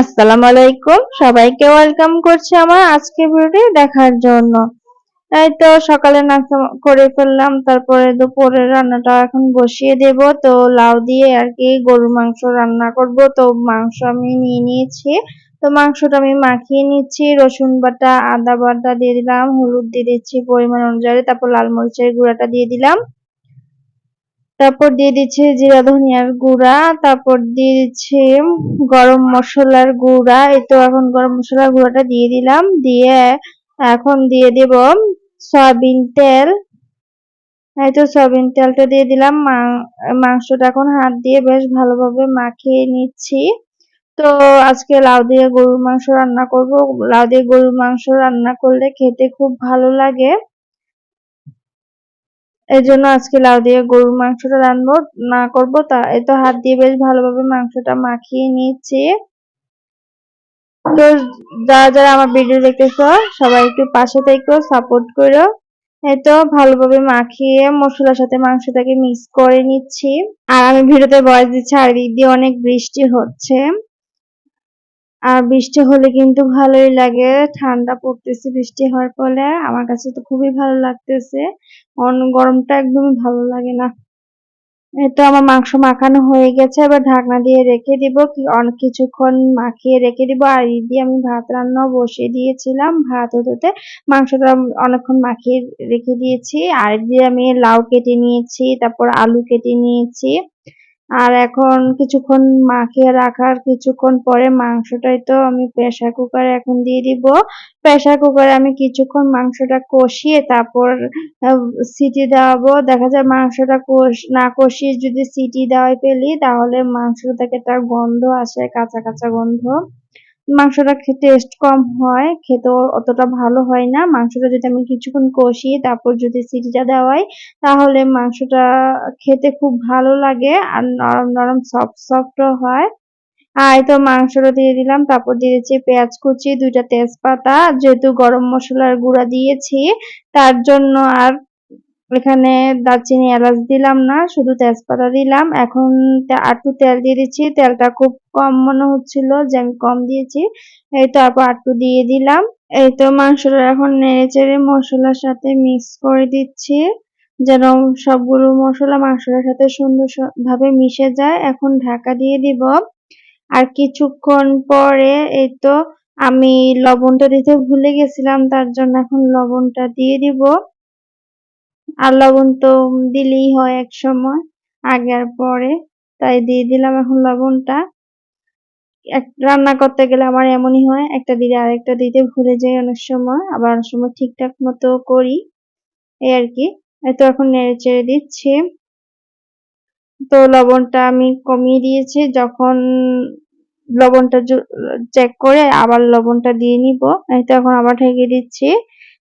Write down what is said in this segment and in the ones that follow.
আসসালামু আলাইকুম। সবাইকে ওয়েলকাম করছি আমার আজকে ভিডিওটি দেখার জন্য। এই তো সকালে নাস্তা করে ফেললাম, তারপরে দুপুরে রান্নাটা এখন বসিয়ে দেব। তো লাউ দিয়ে আর কি গরুর মাংস রান্না করব। তো মাংস আমি নিয়ে নিয়েছি। তো মাংসটা আমি মাখিয়ে নিচ্ছি। রসুন বাটা, আদা বাটা দিয়ে দিলাম, হলুদ দিয়ে দিচ্ছি পরিমাণ অনুযায়ী, তারপর লাল মরিচের গুঁড়াটা দিয়ে দিলাম। তারপর দিয়ে দিচ্ছি জিরা, ধনিয়ার গুঁড়া, তারপর দিয়ে দিচ্ছি গরম মশলার গুঁড়া। এই তো এখন গরম মশলার গুঁড়াটা দিয়ে দিলাম। দিয়ে এখন দিয়ে দেব সয়াবিন তেল। এই তো সয়াবিন তেলটা দিয়ে দিলাম। মাংসটা এখন হাত দিয়ে বেশ ভালোভাবে মাখিয়ে নিচ্ছি। তো আজকে লাউ দিয়ে গরুর মাংস রান্না করব। লাউ দিয়ে গরুর মাংস রান্না করলে খেতে খুব ভালো লাগে। এই জন্য আজকে লাউ দিয়ে গরুর মাংসটা রান্না না করব তা এতো হাত দিয়ে বেশ ভালোভাবে মাংসটা মাখিয়ে নিচ্ছি তো যারা যারা আমার ভিডিও দেখতেছ, সবাই একটু পাশে থেকে, সাপোর্ট করো। এতো ভালোভাবে মাখিয়ে মশলার সাথে মাংসটাকে মিক্স করে নিচ্ছি। আর আমি ভিডিওতে বয়স দিচ্ছি, আর দিক দিয়ে অনেক বৃষ্টি হচ্ছে। আর বৃষ্টি হলে কিন্তু ভালোই লাগে। ঠান্ডা পড়তেছে, বৃষ্টি হওয়ার ফলে। আমার কাছে তো খুবই ভালো লাগতেছে। গরমটা একদমই ভালো লাগে না। তো আমার মাংস মাখানো হয়ে গেছে। এবার ঢাকনা দিয়ে রেখে দিব। অনেক কিছুক্ষণ মাখিয়ে রেখে দিব। আর এই দিয়ে আমি ভাত রান্না বসিয়ে দিয়েছিলাম। ভাত হতে মাংসটা অনেকক্ষণ মাখিয়ে রেখে দিয়েছি। আর দিয়ে আমি লাউ কেটে নিয়েছি, তারপর আলু কেটে নিয়েছি। আর এখন কিছুক্ষণ মাখিয়ে রাখার কিছুক্ষণ পরে মাংসটাই তো আমি প্রেসার কুকারে এখন দিয়ে দিব। প্রেসার কুকারে আমি কিছুক্ষণ মাংসটা কষিয়ে তারপর সিটি দেওয়াবো। দেখা যায় মাংসটা কষ, না কষিয়ে যদি সিটি দেওয়াই ফেলি, তাহলে মাংস থেকে তার গন্ধ আসে, কাঁচা কাঁচা গন্ধ। মাংসটা টেস্ট কম হয়, খেতেও অতটা ভালো হয় না। মাংসটা যদি আমি কিছুক্ষণ কষি, তারপর যদি সিটিটা দেওয়াই তাহলে মাংসটা খেতে খুব ভালো লাগে আর নরম নরম সফট সফট হয়। আর তো মাংসটা দিয়ে দিলাম, তারপর দিয়ে দিচ্ছি পেঁয়াজ কুচি, দুইটা তেজপাতা, যেহেতু গরম মশলার গুঁড়া দিয়েছি, তার জন্য আর এখানে দারচিনি এলাচ দিলাম না, শুধু তেজপাতা দিলাম। এখন একটু তেল দিয়ে দিচ্ছি। তেলটা খুব কম মনে হচ্ছিল যে আমি কম দিয়েছি। এই তারপর একটু দিয়ে দিলাম। এই তো মাংসটা এখন নেড়ে চেড়ে মশলার সাথে মিক্স করে দিচ্ছি, যেন সবগুলো মশলা মাংসটার সাথে সুন্দর ভাবে মিশে যায়। এখন ঢাকা দিয়ে দিব। আর কিছুক্ষণ পরে এই তো আমি লবণটা দিতে ভুলে গেছিলাম, তার জন্য এখন লবণটা দিয়ে দিব। আর লবণ তো দিলেই হয় এক সময়, আগে আর পরে। তাই দিয়ে দিলাম এখন লবণটা। এক, রান্না করতে গেলে আমার এমনই হয়, একটা দিলে আরেকটা দিতে ভুলে যাই অনেক সময়, আবার অনেক সময় ঠিকঠাক মতো করি। এই আর কি। তো এখন নেড়ে চেড়ে দিচ্ছি। তো লবণটা আমি কমিয়ে দিয়েছি, যখন লবণটা চেক করে আবার লবণটা দিয়ে নিব। তো এখন আবার ঢেকে দিচ্ছি।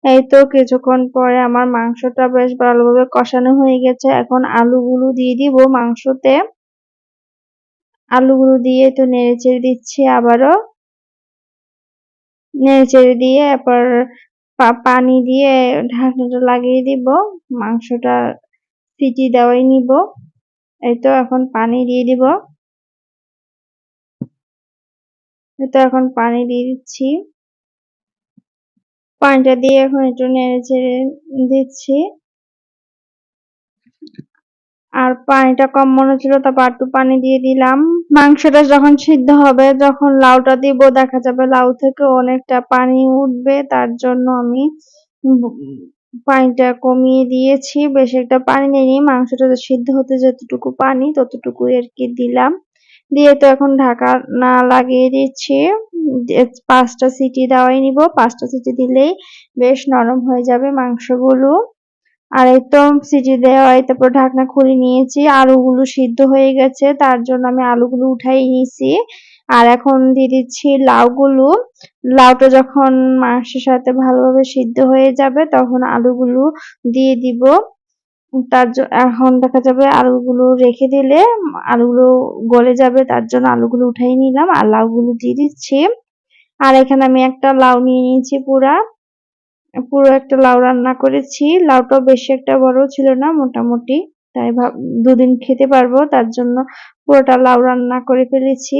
এই তো কিছুক্ষণ পরে আমার মাংসটা বেশ ভালোভাবে কষানো হয়ে গেছে। এখন আলুগুলো দিয়ে দিব মাংসতে। আলুগুলো দিয়ে তো নেড়ে চেড়ে দিচ্ছি আবারও। নেড়ে চেড়ে দিয়ে এরপর পানি দিয়ে ঢাকনাটা লাগিয়ে দিব। মাংসটা সিটি দেওয়াই নিব। এই তো এখন পানি দিয়ে দিব। এই তো এখন পানি দিয়ে দিচ্ছি। পানিটা দিয়ে এখন একটু নেড়ে চেড়ে দিচ্ছি। আর পানিটা কম মনে ছিল তারপর একটু পানি দিয়ে দিলাম। মাংসটা যখন সিদ্ধ হবে, যখন লাউটা দিব, দেখা যাবে লাউ থেকে অনেকটা পানি উঠবে, তার জন্য আমি পানিটা কমিয়ে দিয়েছি। বেশি একটা পানি নেই মাংসটা সিদ্ধ হতে যতটুকু পানি ততটুকু আর কি দিলাম। দিয়ে তো এখন ঢাকা না লাগিয়ে দিচ্ছি। পাঁচটা সিটি দেওয়াই নিব। পাঁচটা সিটি দিলেই বেশ নরম হয়ে যাবে মাংসগুলো। আর একদম সিটি দেওয়াই, তারপর ঢাকনা খুলে নিয়েছি। আলুগুলো সিদ্ধ হয়ে গেছে, তার জন্য আমি আলুগুলো উঠাই নিয়েছি। আর এখন দিয়ে দিচ্ছি লাউগুলো। লাউটা যখন মাংসের সাথে ভালোভাবে সিদ্ধ হয়ে যাবে, তখন আলুগুলো দিয়ে দিব। তার এখন দেখা যাবে আলুগুলো রেখে দিলে আলুগুলো গলে যাবে, তার জন্য আলুগুলো উঠাই নিলাম আর লাউগুলো দিয়ে দিচ্ছি। আর এখানে আমি একটা লাউ নিয়ে নিয়েছি পুরা। পুরো একটা লাউ রান্না করেছি। লাউটাও বেশি একটা বড় ছিল না, মোটামুটি। তাই ভাব, দুদিন খেতে পারব, তার জন্য পুরোটা লাউ রান্না করে ফেলেছি।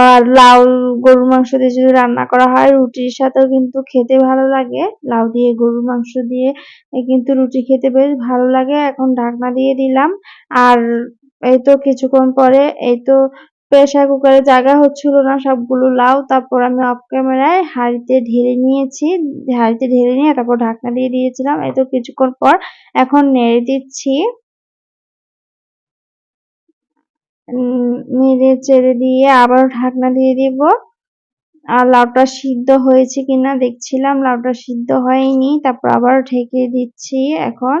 আর লাউ গরুর মাংস দিয়ে যদি রান্না করা হয়, রুটির সাথেও কিন্তু খেতে ভালো লাগে। লাউ দিয়ে, গরুর মাংস দিয়ে কিন্তু রুটি খেতে বেশ ভালো লাগে। এখন ঢাকনা দিয়ে দিলাম। আর এই তো কিছুক্ষণ পরে এই তো প্রেসার কুকারে জায়গা হচ্ছিল না সবগুলো লাউ। তারপর আমি অফ ক্যামেরায় হাঁড়িতে ঢেলে নিয়েছি। হাঁড়িতে ঢেলে নিয়ে তারপর ঢাকনা দিয়ে দিয়েছিলাম। এই তো কিছুক্ষণ পর এখন নেড়ে দিচ্ছি। নেড়ে চেড়ে দিয়ে আবার ঢাকনা দিয়ে দিব। আর লাউটা সিদ্ধ হয়েছে কিনা দেখছিলাম, লাউটা সিদ্ধ হয়নি, তারপর আবার ঢেকে দিচ্ছি এখন।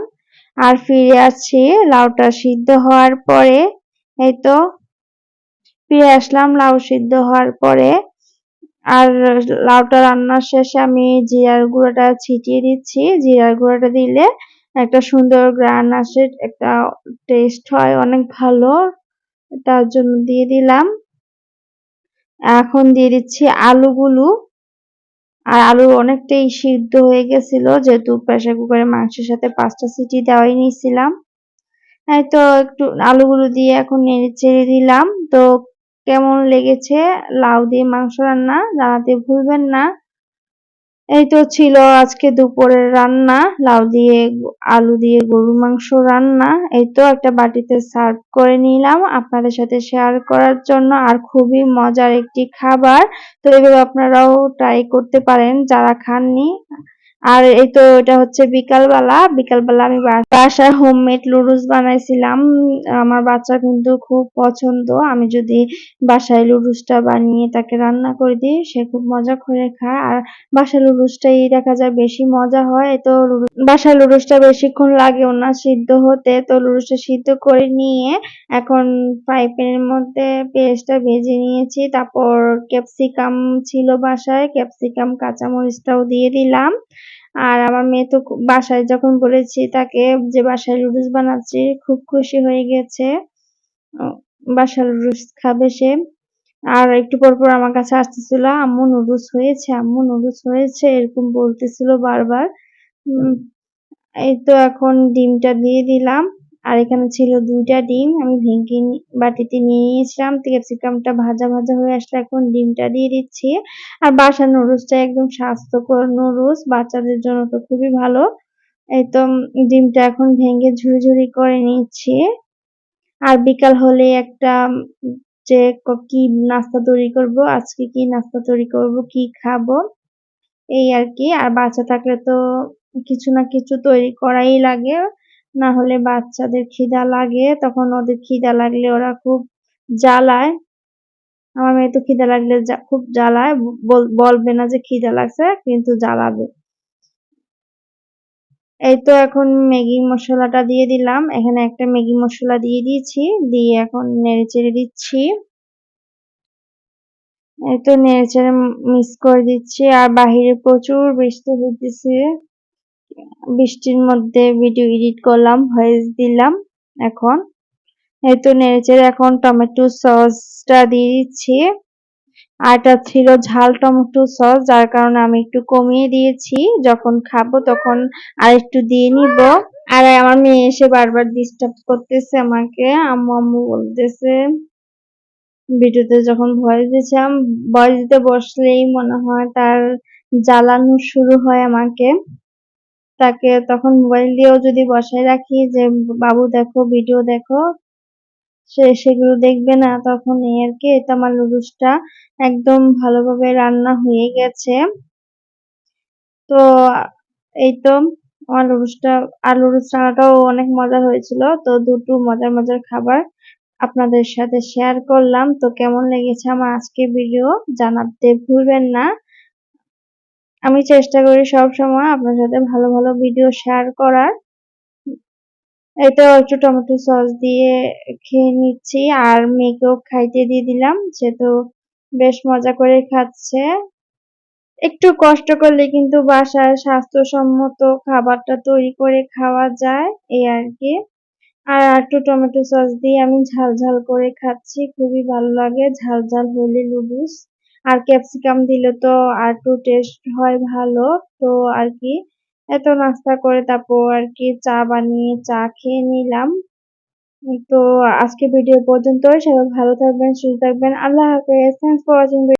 আর ফিরে আসছি লাউটা সিদ্ধ হওয়ার পরে, এই তো ফিরে আসলাম লাউ সিদ্ধ হওয়ার পরে। আর লাউটা রান্নার শেষে আমি জিরার গুঁড়োটা ছিটিয়ে দিচ্ছি। জিরার গুঁড়োটা দিলে একটা সুন্দর গ্রান আসে, একটা টেস্ট হয়, অনেক ভালো। তার জন্য দিয়ে দিলাম। এখন দিয়ে দিচ্ছি আলুগুলো। আর আলু অনেকটাই সিদ্ধ হয়ে গেছিল, যেহেতু প্রেসার কুকারে মাংসের সাথে পাঁচটা সিটি দেওয়াই নিয়েছিলাম। হ্যাঁ তো একটু আলুগুলো দিয়ে এখন নেড়ে চেড়ে দিলাম। তো কেমন লেগেছে? লাউ দিয়ে মাংস রান্না? জানাতে ভুলবেন না। এই তো ছিল আজকে দুপুরের রান্না, লাউ দিয়ে, আলু দিয়ে গরুর মাংস রান্না। এই তো একটা বাটিতে সার্ভ করে নিলাম আপনাদের সাথে শেয়ার করার জন্য, আর খুবই মজার একটি খাবার। তো এভাবে আপনারাও ট্রাই করতে পারেন, যারা খাননি। আর এই তো এটা হচ্ছে বিকালবেলা। বিকালবেলা আমি বাসায় হোমমেড লুডুস বানাইছিলাম। আমার বাচ্চা কিন্তু খুব পছন্দ। আমি যদি বাসায় লুডুসটা বানিয়ে তাকে রান্না করে দিই, সে খুব মজা করে খায়। আর বাসায় লুডুসটাই দেখা যায় বেশি মজা হয়। তো বাসায় লুডুসটা বেশিক্ষণ লাগেও না সিদ্ধ হতে। তো লুডুসটা সিদ্ধ করে নিয়ে এখন ফ্রাই প্যানের মধ্যে পেস্টটা ভেজে নিয়েছি। তারপর ক্যাপসিকাম ছিল বাসায়। ক্যাপসিকাম, কাঁচামরিচটাও দিয়ে দিলাম। আর আমার মেয়ে তো বাসায় যখন বলেছি তাকে যে বাসায় লুডুস বানাচ্ছি, খুব খুশি হয়ে গেছে। বাসার লুডুস খাবে সে। আর একটু পর পর আমার কাছে আসতেছিল, আম্মু, নুডলস হয়েছে, আম্মু, নুডলস হয়েছে, এরকম বলতেছিল বারবার। এই তো এখন ডিমটা দিয়ে দিলাম। আর এখানে ছিল দুইটা ডিম, আমি ভেঙে বাটিতে নিয়ে নিয়েছিলাম ক্যাপসিকামটা ভাজা ভাজা হয়ে আসলে এখন ডিমটা দিয়ে দিচ্ছি। আর বাসার নুডলসটা একদম স্বাস্থ্যকর নুডলস, বাচ্চাদের জন্য তো খুবই ভালো। এই তো ডিমটা এখন ভেঙে ঝুড়ি ঝুড়ি করে নিচ্ছি। আর বিকাল হলে একটা যে কি নাস্তা তৈরি করব, আজকে কি নাস্তা তৈরি করব, কি খাব, এই আর কি। আর বাচ্চা থাকলে তো কিছু না কিছু তৈরি করাই লাগে। না হলে বাচ্চাদের খিদা লাগে, তখন ওদের খিদা লাগলে ওরা খুব জ্বালায়। আমার মেয়ে তো খিদা লাগলে খুব জ্বালায় বলবে না যে খিদা লাগছে, কিন্তু জ্বালাবে। এই তো এখন ম্যাগি মশলাটা দিয়ে দিলাম। এখানে একটা ম্যাগি মশলা দিয়ে দিয়েছি, দিয়ে এখন নেড়ে চেড়ে দিচ্ছি। এই তো নেড়ে চেড়ে মিক্স করে দিচ্ছি, আর বাহিরে প্রচুর বৃষ্টি হইতেছে। বৃষ্টির মধ্যে ভিডিও এডিট করলাম ভয়েস দিলাম এখন। এই তো নেড়েচেড়ে এখন টমেটো সসটা দিয়ে দিচ্ছি। আর এটা ছিল ঝাল টমেটো সস, যার কারণে আমি একটু কমিয়ে দিয়েছি। যখন খাব তখন আর একটু দিয়ে নিব। আর আমার মেয়ে এসে বারবার ডিস্টার্ব করতেছে আমাকে। আম্মু আম্মু বলতেছে, ভিডিওতে যখন ভয়েস দিয়েছিলাম ভয়েস দিতে বসলেই মনে হয় তার জ্বালানো শুরু হয় আমাকে। তাকে তখন মোবাইল দিয়েও যদি বসায় রাখি যে, বাবু দেখো ভিডিও দেখো। সে সেগুলো দেখবে না। তখন এই আর কি, এটা আমার নুডলসটা একদম ভালোভাবে রান্না হয়ে গেছে। তো, এই তো আমার নুডলসটা, আর নুডলস রান্নাটাও অনেক মজার হয়েছিল। তো দুটো মজার মজার খাবার আপনাদের সাথে শেয়ার করলাম। তো কেমন লেগেছে আমার আজকে ভিডিও জানাতে ভুলবেন না। আমি চেষ্টা করি সব সময় আপনার সাথে ভালো ভালো ভিডিও শেয়ার করার। এটা একটু টমেটো সস দিয়ে খেয়ে নিচ্ছি আর মেয়েকেও খাইতে দিয়ে দিলাম। সে তো বেশ মজা করে খাচ্ছে। একটু কষ্ট করলে কিন্তু বাসায় স্বাস্থ্যসম্মত খাবারটা তৈরি করে খাওয়া যায়, এই আর কি। আর একটু টমেটো সস দিয়ে আমি ঝাল ঝাল করে খাচ্ছি, খুবই ভালো লাগে। ঝাল ঝাল হলে লুডুস আর ক্যাপসিকাম দিলে তো আর একটু টেস্ট হয় ভালো। তো আর কি, এত নাস্তা করে তারপর আর কি চা বানিয়ে চা খেয়ে নিলাম। তো আজকে ভিডিও পর্যন্ত সবাই ভালো থাকবেন, সুস্থ থাকবেন। আল্লাহ হাফেজ। Thanks for watching